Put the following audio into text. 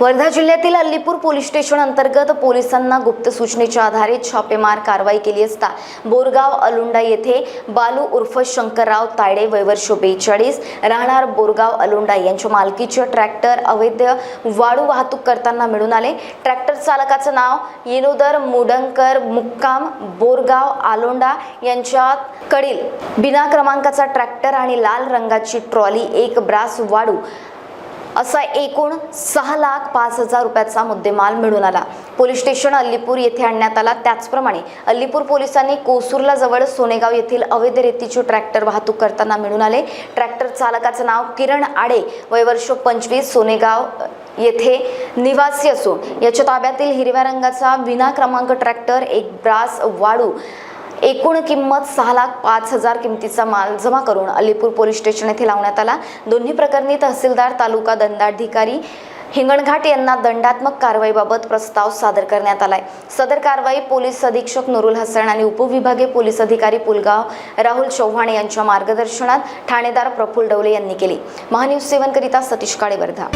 वर्धा जिल्ह्यातील Allipur police station अंतर्गत पोलिसांना गुप्त सूचनेच्या आधारे छापेमार कारवाई केली असता बोरगाव अलुंडा येथे बालू उर्फ शंकरराव तायडे वयवर्ष बेचाळीस राहणार बोरगाव अलुंडा यांच्या मालकीचे ट्रॅक्टर अवैध वाळू वाहतूक करताना मिळून आले. ट्रॅक्टर चालकाचं नाव येनोदर मुडंकर मुक्काम बोरगाव आलोंडा यांच्या कडील बिना क्रमांकाचा ट्रॅक्टर आणि लाल रंगाची ट्रॉली एक ब्रास वाळू असा एकूण सहा लाख पाच हजार रुपयाचा मुद्देमाल मिळून आला. पोलीस स्टेशन अल्लीपूर येथे आणण्यात आला. त्याचप्रमाणे अल्लीपूर पोलिसांनी कोसूरला जवळ सोनेगाव येथील अवैध रेतीची ट्रॅक्टर वाहतूक करताना मिळून आले. ट्रॅक्टर चालकाचं नाव किरण आडे. वयवर्ष पंचवीस. सोनेगाव येथे निवासी असून याच्या ताब्यातील हिरव्या रंगाचा विना क्रमांक ट्रॅक्टर एक ब्रास वाळू एकूण किंमत सहा लाख पाच हजार किमतीचा माल जमा करून अलीपूर पोलीस स्टेशन येथे लावण्यात आला. दोन्ही प्रकरणी तहसीलदार तालुका दंडाधिकारी हिंगणघाट यांना दंडात्मक कारवाईबाबत प्रस्ताव सादर करण्यात आलाय. सदर कारवाई पोलीस अधीक्षक नुरुल हसन आणि उपविभागीय पोलीस अधिकारी पुलगाव राहुल चव्हाण यांच्या मार्गदर्शनात ठाणेदार प्रफुल्ल डवले यांनी केली. महान्यूज सेवनकरिता सतीश काळे वर्धा